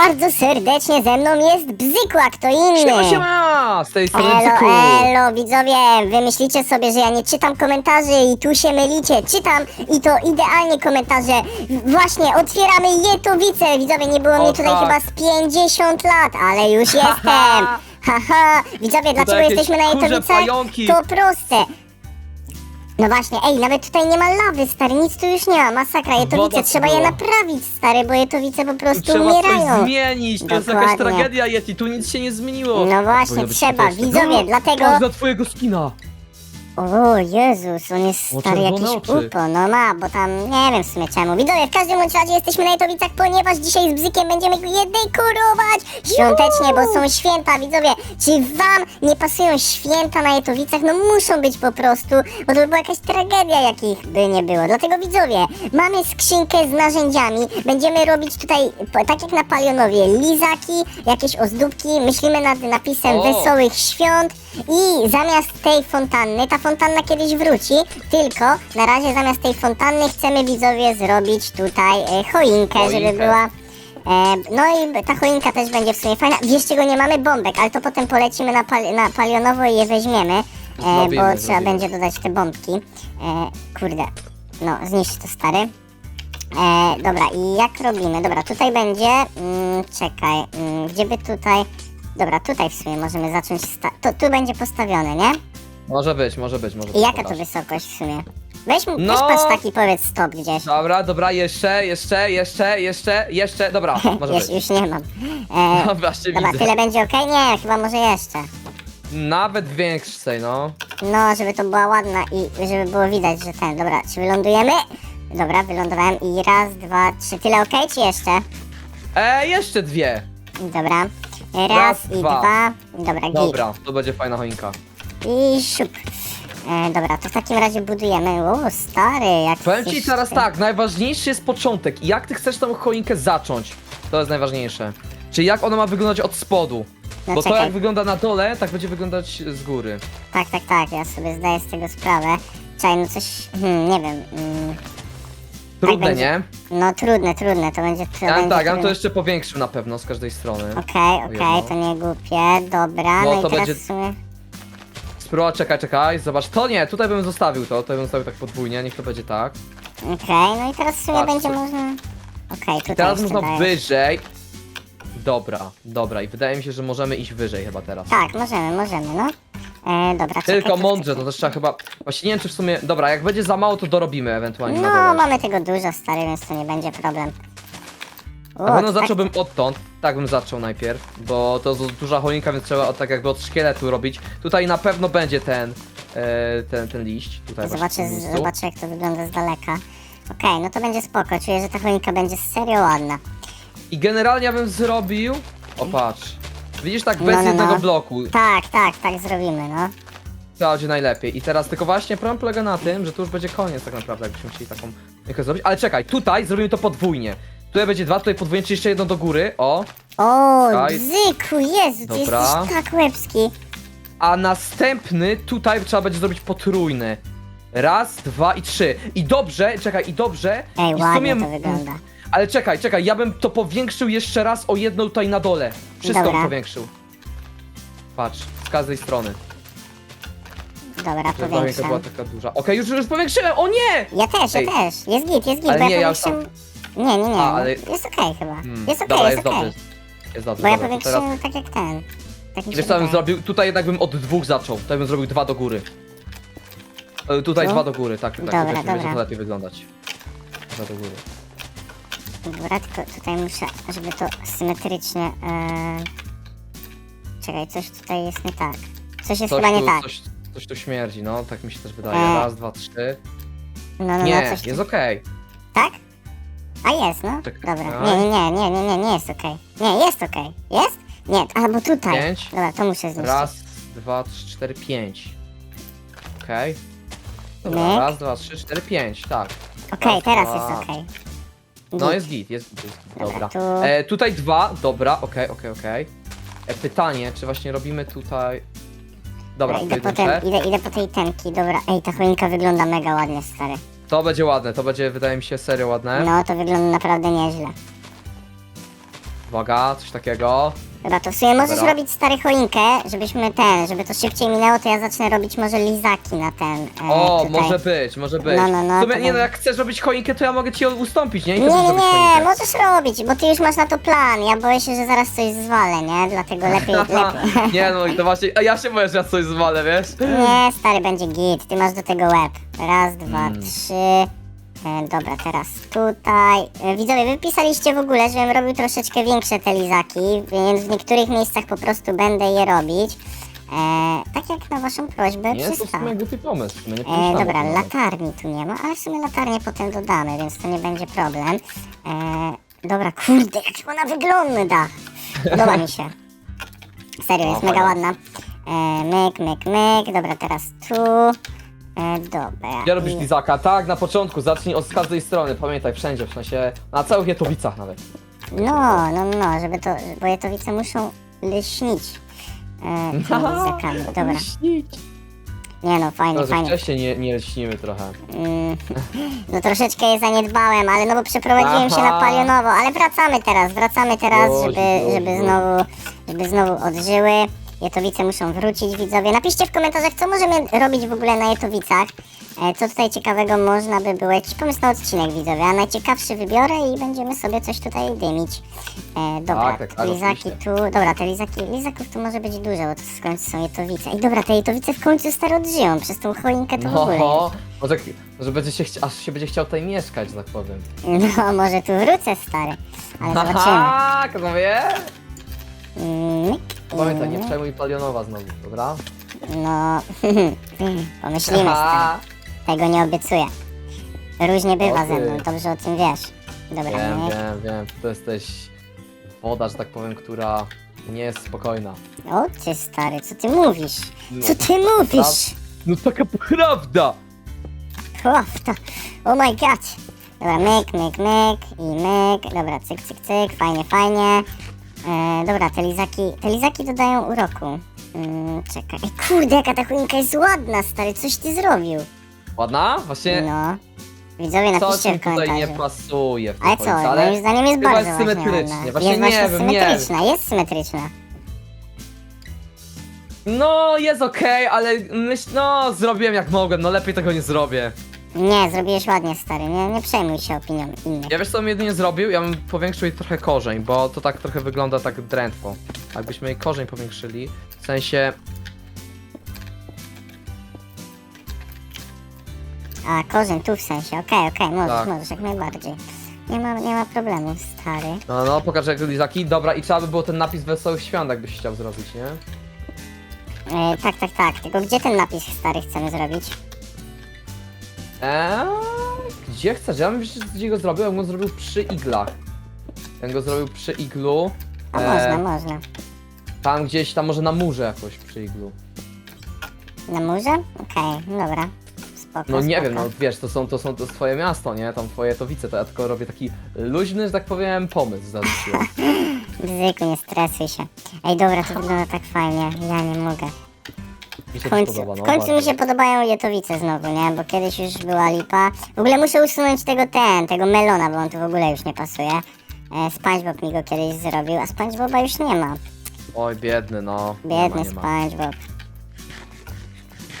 Bardzo serdecznie ze mną jest Bzykłak, to inny. Siema, siema! Z tej strony Elo, Bzyku. elo, widzowie, wy myślicie sobie, że ja nie czytam komentarzy i tu się mylicie. Czytam i to idealnie komentarze. Właśnie, otwieramy Jetowice. Widzowie, nie było O, mnie tutaj tak. chyba z 50 lat, ale już jestem. Haha, widzowie, dlaczego jakieś jesteśmy na kurze Jetowicach? pająki. To proste. No właśnie, ej, nawet tutaj nie ma lawy, stary, nic tu już nie ma, masakra, Jetowice, Woda trzeba je naprawić, stary, bo Jetowice po prostu Trzeba umierają. coś zmienić, to jest jakaś Dokładnie. tragedia Yeti, tu nic się nie zmieniło. No właśnie, Powinno być trzeba, widzowie, No, dlatego- Patrz na twojego skina. O Jezus, on jest O, stary czerwone jakiś oczy. upo, no ma, bo tam nie wiem w sumie czemu. Widzowie, w każdym bądź razie jesteśmy na Jetowicach, ponieważ dzisiaj z Bzykiem będziemy je dekorować świątecznie, bo są święta, widzowie. Czy wam nie pasują święta na Jetowicach? No muszą być po prostu, bo to by była jakaś tragedia, jakich by nie było. Dlatego widzowie, mamy skrzynkę z narzędziami, będziemy robić tutaj, po- tak jak na Palionowie, lizaki, jakieś ozdóbki, myślimy nad napisem O. Wesołych Świąt i zamiast tej fontanny, ta fontanna kiedyś wróci, tylko na razie zamiast tej fontanny chcemy widzowie zrobić tutaj e, choinkę, żeby Choinkę. była... E, no i ta choinka też będzie w sumie fajna. Wiesz czego nie mamy? Bombek, ale to potem polecimy na, pal na Palionowo i je weźmiemy, e, bo Zrobimy, trzeba zrobimy. będzie dodać te bombki. E, kurde, no zniszcz to stary. E, dobra, i jak robimy? Dobra, tutaj będzie. Mm, czekaj, mm, gdzie by tutaj. Dobra, tutaj w sumie możemy zacząć. Sta- to tu będzie postawione, nie? Może być, może być, może I być. jaka to wysokość w sumie? Weź mu, No. weź patrz taki powiedz stop gdzieś. Dobra, dobra, jeszcze, jeszcze, jeszcze, jeszcze, jeszcze, dobra, może już, być. już nie mam. E, No właśnie dobra, widzę. tyle będzie ok? Nie, chyba może jeszcze. Nawet większej, no. No, żeby to była ładna i żeby było widać, że ten. Dobra, czy wylądujemy? Dobra, wylądowałem i raz, dwa, trzy. Tyle ok, czy jeszcze? E, jeszcze dwie. Dobra. Raz, Raz, i dwa. dwa. Dobra, git. Dobra, to będzie fajna choinka. I siup. E, dobra, to w takim razie budujemy. O, stary, jak Powiem ci jesteś teraz tak, najważniejszy jest początek. Jak ty chcesz tą choinkę zacząć? To jest najważniejsze. Czyli jak ona ma wyglądać od spodu. No Bo to czekaj. jak wygląda na dole, tak będzie wyglądać z góry. Tak, tak, tak, ja sobie zdaję z tego sprawę. Czekaj, no coś, hmm, nie wiem. Mm, Trudne, będzie. nie? no trudne, trudne, to będzie, to Ja bym będzie tak, ja bym to trudne. jeszcze powiększył na pewno z każdej strony. Okej, okej, jedno. to nie głupie, dobra, No no, to i teraz będzie- w sumie... Spróbuj, czekaj, czekaj, zobacz. To nie, tutaj bym zostawił to, tutaj bym zostawił tak podwójnie, niech to będzie tak. Okej, no i teraz w sumie Patrz, będzie można... Okej, tutaj Teraz jeszcze można dajesz. wyżej. Dobra, dobra i wydaje mi się, że możemy iść wyżej chyba teraz. Tak, możemy, możemy, no. E, dobra, czekaj, Tylko to- mądrze, to też trzeba chyba... Właśnie nie wiem, czy w sumie... Dobra, jak będzie za mało, to dorobimy ewentualnie No, dole. mamy tego dużo, stary, więc to nie będzie problem. To tak- zacząłbym odtąd, tak bym zaczął najpierw, bo to jest duża choinka, więc trzeba od, tak jakby od szkieletu robić. Tutaj na pewno będzie ten, e, ten, ten liść, tutaj właśnie w Zobaczę, tym z- miejscu. zobaczę jak to wygląda z daleka. Okej, no to będzie spoko, czuję, że ta choinka będzie serio ładna. I generalnie ja bym zrobił... O patrz, widzisz tak bez No, no, jednego no. bloku, Tak, tak, tak zrobimy, no. to będzie najlepiej. I teraz tylko właśnie problem polega na tym, że tu już będzie koniec tak naprawdę, jakbyśmy chcieli taką choinkę zrobić. Ale czekaj, tutaj zrobimy to podwójnie. Tutaj będzie dwa, tutaj podwójnie, jeszcze jedno do góry, o. O, Czekaj. bzyku, Jezu, ty Dobra. jesteś tak łebski. A następny tutaj trzeba będzie zrobić potrójny. Raz, dwa i trzy. I dobrze, czekaj, i dobrze. Ej, i w ładnie to wygląda. Ale czekaj, czekaj, ja bym to powiększył jeszcze raz o jedno tutaj na dole. Wszystko Dobra. bym powiększył. Patrz, z każdej strony. Dobra, Żeby ta powiększam. była taka duża. Okej, już, już powiększyłem, o nie! Ja też, ja Ej. też. Jest git, jest git, Ale bo nie, ja już. Nie, nie, nie, A, no, ale- jest okej chyba. Hmm, Jest okej, dobra, jest okej. dobrze. Jest dobrze, Bo ja dobra, to teraz... powiększyłem tak jak ten. Tak mi się Wiesz co bym wydaje. zrobił? Tutaj jednak bym od dwóch zaczął. Tutaj bym zrobił dwa do góry. E, Tutaj Tu? dwa do góry, tak, tak. Dobra, Dobra, będzie to lepiej wyglądać. Dwa do góry. Dobra, tylko tutaj muszę, żeby to symetrycznie... E... Czekaj, coś tutaj jest nie tak. Coś jest chyba nie tu, tak. coś, coś tu śmierdzi, no, tak mi się też wydaje. E. Raz, dwa, trzy. No, no, Nie, no, coś tu... jest okej. Tak? A jest, no. Czekaj. Dobra. Nie, nie, nie, nie, nie, nie, nie jest okej. Nie, jest okej. Jest? Nie, albo tutaj. Pięć. Dobra, to muszę zniszczyć. Raz, dwa, trzy, cztery, pięć. Okej. Dobra, Nie. raz, dwa, trzy, cztery, pięć, tak. Okej, raz, teraz dwa. jest okej. No Git. jest git, jest jest git. Dobra, dobra. tu- E, tutaj dwa, dobra, okej, okej, okej. E, pytanie, czy właśnie robimy tutaj... Dobra, Dobra, idę, po pojedyncze. idę, idę po tej temki, dobra. Ej, ta choinka wygląda mega ładnie, stary. To będzie ładne, to będzie, wydaje mi się, serio ładne. No, to wygląda naprawdę nieźle. Uwaga, coś takiego. Dobra, to w sumie możesz Dobra. robić stary choinkę, żebyśmy ten, żeby to szybciej minęło, to ja zacznę robić może lizaki na ten. E, O, tutaj. może być, może być. No, no, no, nie no, jak chcesz robić choinkę, to ja mogę ci ustąpić, nie? I Nie, nie, nie, choinkę. możesz robić, bo ty już masz na to plan. Ja boję się, że zaraz coś zwalę, nie? Dlatego lepiej, lepiej. nie no, to właśnie, a ja się boję, że ja coś zwalę, wiesz? Nie, stary, będzie git. Ty masz do tego łeb. Raz, dwa, Mm. trzy. E, dobra, teraz tutaj. E, widzowie, wy pisaliście w ogóle, żebym robił troszeczkę większe te lizaki, więc w niektórych miejscach po prostu będę je robić. E, tak jak na waszą prośbę Nie jest to w przystałem. sumie głupi pomysł, w sumie nie E, pomyślałem dobra, o tym nawet. latarni tu nie ma, ale w sumie latarnię potem dodamy, więc to nie będzie problem. E, dobra, kurde, jak ona wygląda! Podoba mi się. Serio, No, jest mega fajna. ładna. E, myk, myk, myk. Dobra, teraz tu. E, dobra. Gdzie robisz lizaka? Tak, na początku, zacznij od z każdej strony, pamiętaj, wszędzie, w sensie, na całych jetowicach nawet. No, no, no, żeby to, bo jetowice muszą lśnić. E, tymi lizakami. Dobra, Śnić. nie no, fajnie, No, że fajnie. wcześniej nie, nie lśnimy trochę. Mm, no troszeczkę je zaniedbałem, ale no bo przeprowadziłem się na Aha. palionowo, ale wracamy teraz, wracamy teraz, Luzik, żeby, żeby znowu, żeby znowu odżyły. Jetowice muszą wrócić, widzowie. Napiszcie w komentarzach, co możemy robić w ogóle na jetowicach. E, Co tutaj ciekawego można by było, jakiś pomysł na odcinek, widzowie. A najciekawszy wybiorę i będziemy sobie coś tutaj dymić. E, dobra, Tak, tak, tak, lizaki tu, dobra, te lizaki, lizaków tu może być dużo, bo to w końcu są jetowice. I dobra, te jetowice w końcu staro odżyją, przez tą choinkę to w ogóle. No, może, może będzie się chci- aż się będzie chciał tutaj mieszkać, że tak powiem. No, może tu wrócę, stary. Ale zobaczymy. Haha, wie? Mm, Pamiętaj, nie przejmuj palionowa znowu, dobra? No, pomyślimy, stary. Tego nie obiecuję. Różnie bywa O ze ty. mną, dobrze o tym wiesz. Dobra, Wiem, myk. wiem, wiem, to jesteś woda, że tak powiem, która nie jest spokojna. O ty, stary, co ty mówisz? No, Co ty mówisz? No taka prawda! Chłop, to... Oh my god. Dobra, myk, myk, myk i myk. Dobra, cyk, cyk, cyk, fajnie, fajnie. E, dobra, te lizaki, te lizaki dodają uroku. Mm, czekaj. Ej, kurde, jaka ta choinka jest ładna, stary, coś ty zrobił. Ładna? Właśnie No. Widzowie, coś napiszcie mi w tutaj nie komentarzu. pasuje w tej Ale co, choince, ale moim zdaniem jest chyba bardzo jest właśnie symetrycznie. ładna. Właśnie jest nie właśnie wiem, nie symetryczna, jest symetryczna. No, jest okej, ale myśl, no, zrobiłem jak mogłem, no lepiej tego nie zrobię. Nie, zrobiłeś ładnie, stary, nie, nie przejmuj się opinią innych. Ja wiesz co bym jedynie zrobił? Ja bym powiększył jej trochę korzeń, bo to tak trochę wygląda tak drętwo. Jakbyśmy jej korzeń powiększyli, w sensie... A, korzeń tu w sensie, okej, okej, możesz, Tak. możesz, jak najbardziej. Nie ma, nie ma problemu, stary. No, no, pokażę jak lizaki. Dobra, i trzeba by było ten napis Wesołych Świąt, jakbyś chciał zrobić, nie? E, tak, tak, tak, tylko gdzie ten napis stary chcemy zrobić? Eee, gdzie chcesz? Ja bym wiesz, gdzie go zrobił, ja bym go zrobił przy iglach. Ja bym go zrobił przy iglu. A Eee, można, można. Tam gdzieś, tam może na murze jakoś przy iglu. Na murze? Okej, dobra. Spoko, No nie spoko. wiem, no wiesz, to są, to są to jest twoje miasto, nie? Tam twoje towice, to ja tylko robię taki luźny, że tak powiem, pomysł zarzuciłem. Bzyku, nie stresuj się. Ej, dobra, to wygląda tak fajnie, ja nie mogę. Mi W się końcu, podoba, no w końcu mi bardzo. się podobają jetowice znowu, nie? Bo kiedyś już była lipa. W ogóle muszę usunąć tego ten, tego melona, bo on tu w ogóle już nie pasuje. E, SpongeBob mi go kiedyś zrobił, a SpongeBoba już nie ma. Oj, biedny, no. Biedny nie ma, nie ma. SpongeBob.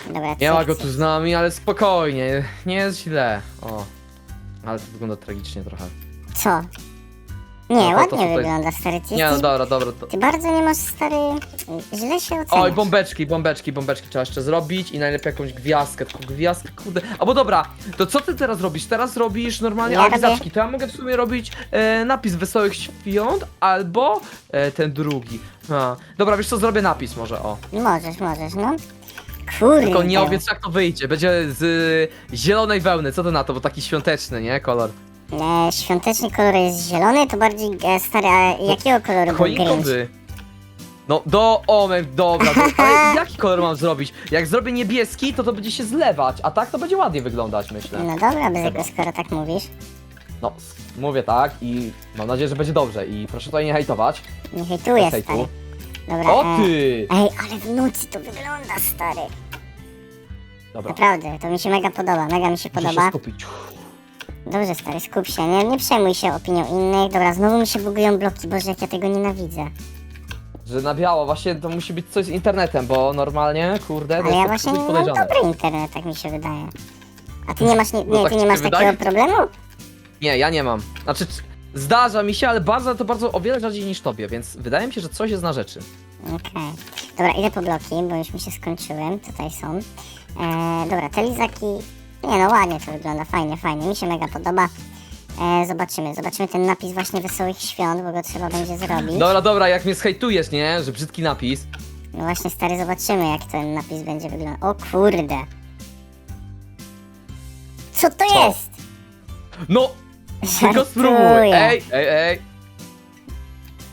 Dobra, Nie ma cyk, go cyk. tu z nami, ale spokojnie, nie jest źle. O. Ale to wygląda tragicznie trochę. Co? Nie, to- ładnie tutaj- wygląda, stary. Ty, Nie, no jesteś... dobra, dobra. To... Ty bardzo nie masz, stary... Źle się oceniasz. Oj, bombeczki, bombeczki, bombeczki trzeba jeszcze zrobić i najlepiej jakąś gwiazdkę, tylko gwiazdkę, kurde. Albo dobra, to co ty teraz robisz? Teraz robisz normalnie Ja robię- to ja mogę w sumie robić e, napis Wesołych Świąt albo e, ten drugi. A. Dobra, wiesz co, zrobię napis może, o. Możesz, możesz, no. Kurde. Tylko nie obiecuję jak to wyjdzie, będzie z y, zielonej wełny, co to na to, bo taki świąteczny, nie, kolor. E, świąteczny kolor jest zielony, to bardziej e, stary, a jakiego koloru był Grinch? Choinkowy. No, do, o, me- dobra, do, ale jaki kolor mam zrobić? Jak zrobię niebieski, to to będzie się zlewać, a tak to będzie ładnie wyglądać, myślę. No dobra. Bzyku, skoro tak mówisz. No, s- mówię tak i mam nadzieję, że będzie dobrze i proszę tutaj nie hejtować. Nie hejtuję, Bez hejtu. stary. Dobra, O e, ty! Ej, ale w nocy to wygląda, stary. Dobra, Naprawdę, to mi się mega podoba, mega mi się muszę się podoba. skupić. Dobrze, stary, skup się, nie, nie przejmuj się opinią innych. Dobra, znowu mi się bugują bloki, Boże, jak ja tego nienawidzę. Że na biało, właśnie to musi być coś z internetem, bo normalnie, kurde, to Ale ja jest właśnie mam podejrzane. dobry internet, tak mi się wydaje. A ty nie masz, nie, No nie, tak ty nie ci masz się takiego wydaje? problemu? Nie, ja nie mam. Znaczy, c- zdarza mi się, ale bardzo, to bardzo o wiele rzadziej niż tobie, więc wydaje mi się, że coś jest na rzeczy. Okej. Dobra, idę po bloki, bo już mi się skończyły. Tutaj są. E, dobra, te lizaki... Nie no, ładnie to wygląda, fajnie, fajnie. Mi się mega podoba. E, zobaczymy, zobaczymy ten napis właśnie Wesołych Świąt, bo go trzeba będzie zrobić. Dobra, dobra, jak mnie zhejtujesz, nie? Że brzydki napis. No właśnie, stary, zobaczymy jak ten napis będzie wyglądał. O kurde. Co to Co? jest? No, tylko spróbuj. Żartuję. Ej, ej, ej.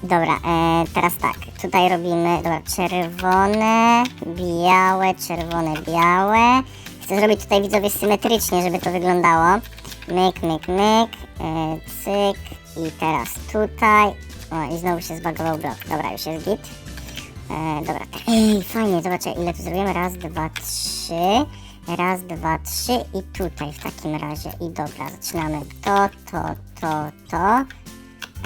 Dobra, e, teraz tak, tutaj robimy, dobra, czerwone, białe, czerwone, białe. Chcę zrobić tutaj widzowie symetrycznie, żeby to wyglądało. Myk, myk, myk, e, cyk i teraz tutaj. O, i znowu się zbagował blok. Dobra, już jest git. E, dobra, ej, fajnie, zobaczę ile tu zrobimy. Raz, dwa, trzy. Raz, dwa, trzy i tutaj w takim razie. I dobra, zaczynamy to, to, to, to.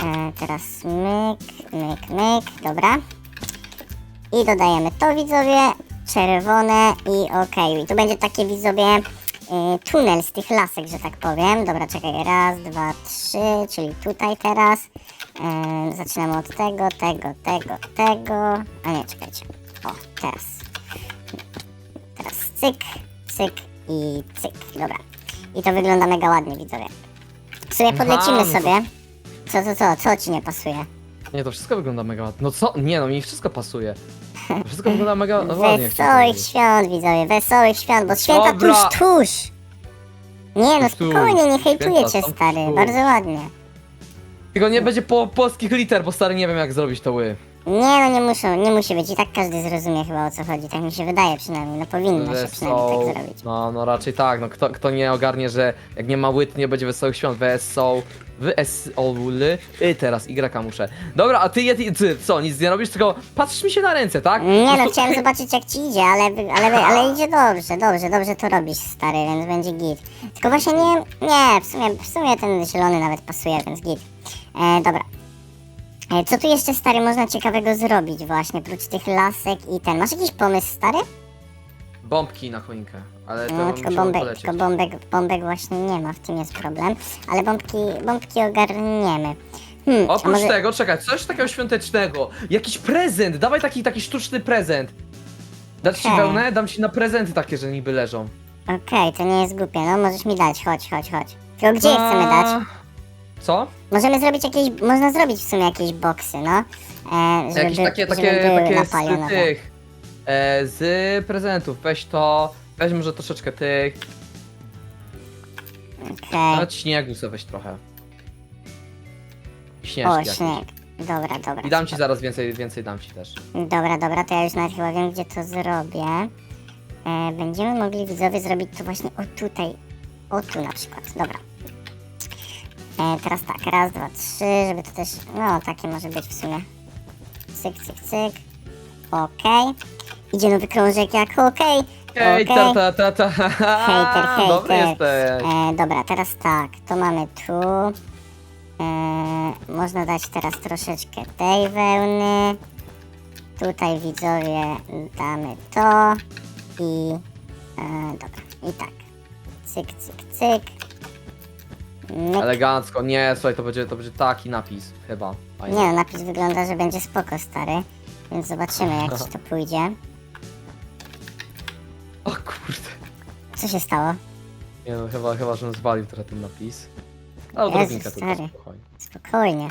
E, teraz myk, myk, myk, dobra. I dodajemy to widzowie, czerwone i okej. I tu będzie takie widzowie e, tunel z tych lasek, że tak powiem. Dobra, czekaj, raz, dwa, trzy, czyli tutaj teraz. Zaczynamy od tego, tego, tego, tego. A nie, czekajcie. O, teraz. Teraz cyk, cyk i cyk. Dobra. I to wygląda mega ładnie widzowie. W sumie Aha, podlecimy no to- sobie. Co, co, co, co ci nie pasuje? Nie, to wszystko wygląda mega ładnie. No co? Nie, no mi wszystko pasuje. Wszystko wygląda mega ładnie. Wesołych powiedzieć. świąt, widzowie, wesołych świąt, bo święta Dobra. tuż, tuż. Nie no, Tuż, tuż. spokojnie, nie hejtuję Święta cię, są stary, tuż. bardzo ładnie. Tylko nie będzie po polskich liter, bo stary nie wiem jak zrobić to ły. Nie no, nie muszą, nie musi być, i tak każdy zrozumie chyba o co chodzi, tak mi się wydaje przynajmniej, no powinno się przynajmniej tak zrobić. No, no raczej tak, no kto, kto nie ogarnie, że jak nie ma łyt, nie będzie wesołych świąt. Wesoł. Wesoły. I teraz Y muszę. Dobra, a ty, Yeti, ty co, nic nie robisz, tylko patrzysz mi się na ręce, tak? Nie no, chciałem zobaczyć jak ci idzie, ale, ale, ale idzie dobrze, dobrze, dobrze to robisz, stary, więc będzie git. Tylko właśnie nie, nie, w sumie, w sumie ten zielony nawet pasuje, więc git. E, dobra. E, co tu jeszcze, stary, można ciekawego zrobić właśnie, prócz tych lasek i ten. Masz jakiś pomysł, stary? Bombki na choinkę, ale to No, tylko bombek, tylko bombek, bombek właśnie nie ma, w tym jest problem. Ale bombki, bombki ogarniemy. Hmm, Oprócz może... tego, czekaj, coś takiego świątecznego. Jakiś prezent, dawaj taki, taki sztuczny prezent. Dać ci Okej. wełnę? Dam ci na prezenty takie, że niby leżą. Okej, to nie jest głupie, no możesz mi dać, chodź, chodź, chodź. Tylko gdzie je chcemy dać? Co? Możemy zrobić jakieś, można zrobić w sumie jakieś boksy, no. E, żeby, Jakieś takie, żeby takie, takie z napalone. tych, e, z prezentów. Weź to, weź może troszeczkę tych. Okej. Nawet śniegu sobie weź trochę. O, Śnieżki jakieś. śnieg. Dobra, dobra. I dam ci zaraz więcej, więcej dam ci też. Dobra, dobra, to ja już nawet chyba wiem, gdzie to zrobię. E, będziemy mogli widzowie zrobić to właśnie o tutaj. O tu na przykład. Dobra. E, teraz tak, raz, dwa, trzy, żeby to też, no takie może być w sumie. Cyk, cyk, cyk. Okej. Idzie nowy krążek jak okej. Hej, ta, ta, ta, ta. Hejter, hejter. Dobry jesteś. E, dobra, teraz tak, to mamy tu. E, można dać teraz troszeczkę tej wełny. Tutaj widzowie damy to i e, dobra, i tak. Cyk, cyk, cyk. Myk. Elegancko, nie, słuchaj, to będzie, to będzie taki napis, chyba. Fajnie. Nie no, napis wygląda, że będzie spoko, stary. Więc zobaczymy, jak ci to pójdzie. O kurde. Co się stało? Nie no, chyba, chyba, żebym zwalił trochę ten napis. A odrobinkę tylko, stary. spokojnie. Spokojnie.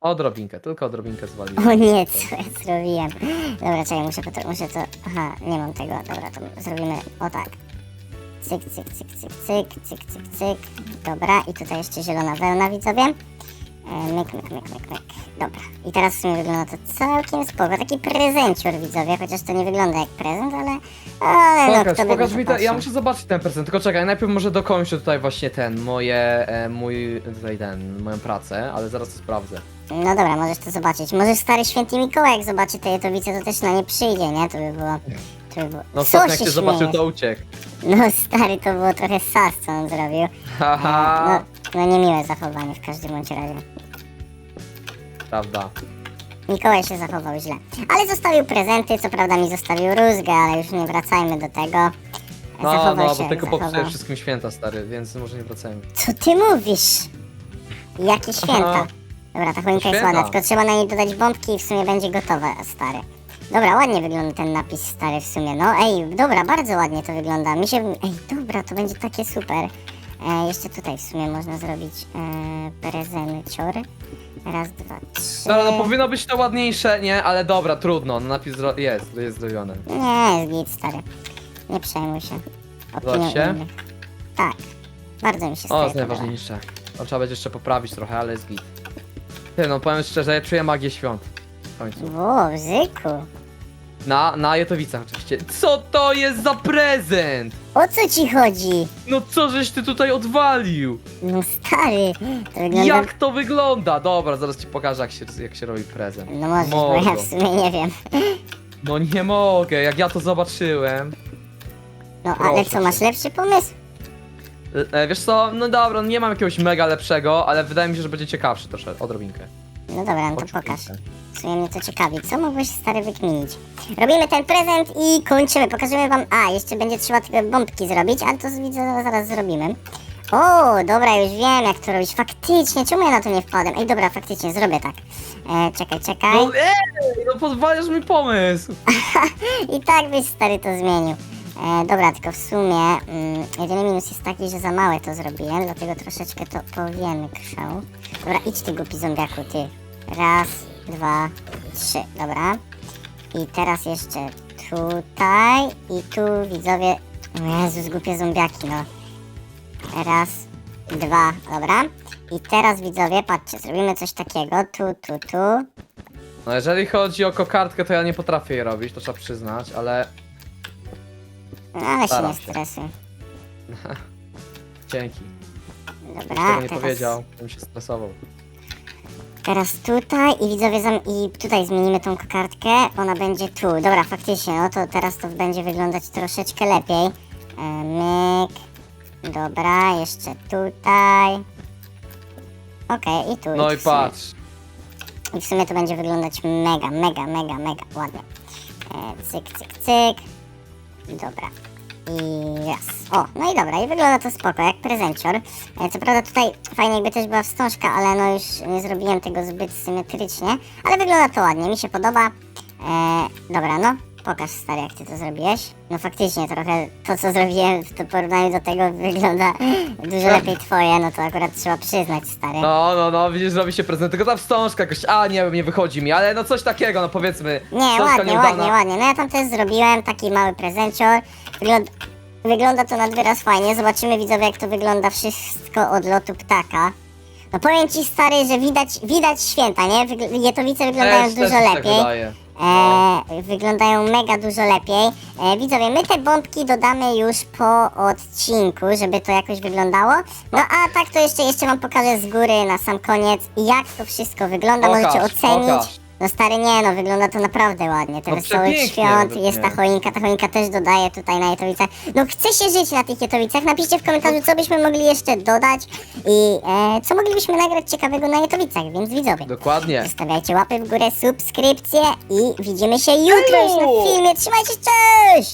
Odrobinkę, tylko odrobinkę zwaliłem. O nie, co ja zrobiłem? Dobra, czekaj, muszę, muszę to... Aha, nie mam tego. Dobra, to zrobimy o tak. Cyk, cyk, cyk, cyk, cyk, cyk, cyk, cyk. Dobra, i tutaj jeszcze zielona wełna, widzowie. E, myk, myk, myk, myk, myk. Dobra, i teraz w sumie wygląda to całkiem spoko. Taki prezencior, widzowie, chociaż to nie wygląda jak prezent, ale... Ale no, Pokaż, kto by pokaż mi to ja muszę zobaczyć ten prezent, tylko czekaj, najpierw może dokończę tutaj właśnie ten, moje, e, mój, tutaj ten, moją pracę, ale zaraz to sprawdzę. No dobra, możesz to zobaczyć. Może stary święty Mikołaj, jak zobaczy te jetowice, to też na nie przyjdzie, nie? To by było... To by było... No stop, jak się zobaczył, to uciekł. No stary, to było trochę sas, co on zrobił. Haha. No, No niemiłe zachowanie w każdym bądź razie. Prawda. Mikołaj się zachował źle. Ale zostawił prezenty, co prawda mi zostawił rózgę, ale już nie wracajmy do tego. No, zachował no, się, bo tylko zachował. popsuję wszystkim święta, stary, więc może nie wracajmy. Co ty mówisz? Jakie święta? Aha. Dobra, ta choinka jest Święta. ładna, tylko trzeba na niej dodać bombki i w sumie będzie gotowe, stary. Dobra, ładnie wygląda ten napis stary w sumie. No ej, dobra, bardzo ładnie to wygląda. Mi się... Ej, dobra, to będzie takie super. E, jeszcze tutaj w sumie można zrobić e, prezencior. Raz, dwa, trzy. Dobra, no powinno być to ładniejsze, nie? Ale dobra, trudno, no napis zro- jest, jest zrobione. Nie, jest git, stary. Nie przejmuj się. Opinią się? innych. Tak. Bardzo mi się O, jest najważniejsze. No, trzeba będzie jeszcze poprawić trochę, ale jest git. Ty, no powiem szczerze, ja czuję magię świąt. W końcu. Wow, Zyku. Na, na Jetowicach oczywiście. Co to jest za prezent? O co ci chodzi? No co żeś ty tutaj odwalił? No stary, to wygląda... Jak to wygląda? Dobra, zaraz ci pokażę jak się, jak się robi prezent. No możesz, bo ja w sumie nie wiem. No nie mogę, jak ja to zobaczyłem. No ale Proszę co, masz lepszy pomysł? E, E, wiesz co, no dobra, nie mam jakiegoś mega lepszego, ale wydaje mi się, że będzie ciekawszy troszkę, odrobinkę. No dobra, no to pokaż. W sumie mnie to ciekawi. Co mogłeś stary wykminić? Robimy ten prezent i kończymy. Pokażemy wam... A, jeszcze będzie trzeba tylko bombki zrobić, ale to widzę, zaraz zrobimy. O, dobra, już wiem jak to robić. Faktycznie, czemu ja na to nie wpadłem? Ej, dobra, faktycznie, zrobię tak. E, czekaj, czekaj. No ej, no pozwalasz mi pomysł. I tak byś stary to zmienił. E, dobra, tylko w sumie mm, jedyny minus jest taki, że za małe to zrobiłem, dlatego troszeczkę to powiększał. Dobra, idź ty głupi zombiaku, ty. Raz, dwa, trzy, dobra. I teraz jeszcze tutaj i tu widzowie... Jezus, głupie zombiaki, no. Raz, dwa, dobra. I teraz widzowie, patrzcie, zrobimy coś takiego, tu, tu, tu. No jeżeli chodzi o kokardkę, to ja nie potrafię jej robić, to trzeba przyznać, ale No, ale się nie się. stresuj. dzięki. Dobra, Tego nie teraz... powiedział, bym się stresował. Teraz tutaj i widzowie zam- i tutaj zmienimy tą kokardkę, ona będzie tu. Dobra, faktycznie, no to teraz to będzie wyglądać troszeczkę lepiej. E, myk. Dobra, jeszcze tutaj. Okej, i tu. No i sumie- patrz. I w sumie to będzie wyglądać mega, mega, mega, mega ładnie. E, cyk, cyk, cyk. Dobra. I raz. O, no i dobra, i wygląda to spoko, jak prezencior. E, co prawda tutaj fajnie jakby też była wstążka, ale no już nie zrobiłem tego zbyt symetrycznie. Ale wygląda to ładnie, mi się podoba. E, dobra, no. Pokaż stary, jak ty to zrobiłeś. No faktycznie trochę to, co zrobiłem w to porównaniu do tego wygląda dużo lepiej twoje, no to akurat trzeba przyznać, stary. No, no, no, widzisz, robi się prezent, tylko ta wstążka jakoś, a nie, nie wychodzi mi, ale no coś takiego, no powiedzmy. Nie, wstążka ładnie, nieudana. ładnie, ładnie. No ja tam też zrobiłem taki mały prezencior. Wygląda, wygląda to nad wyraz fajnie. Zobaczymy widzowie jak to wygląda wszystko od lotu ptaka. No powiem ci stary, że widać, widać święta, nie? Wygl- Jetowice wyglądają Też- dużo też mi tak lepiej. wydaje. No. E, wyglądają mega dużo lepiej. E, widzowie, my te bombki dodamy już po odcinku, żeby to jakoś wyglądało. No a tak to jeszcze, jeszcze wam pokażę z góry na sam koniec, jak to wszystko wygląda. Pokaż, Możecie ocenić. pokaż. No stary, nie no, wygląda to naprawdę ładnie. Te No wesołych przepięknie świąt, według jest ta mnie. choinka, ta choinka też dodaje tutaj na Jetowicach. No chce się żyć na tych Jetowicach, napiszcie w komentarzu, co byśmy mogli jeszcze dodać i e, co moglibyśmy nagrać ciekawego na Jetowicach, więc widzowie. Dokładnie. Zostawiajcie łapy w górę, subskrypcje i widzimy się jutro już na filmie. Trzymajcie się, cześć!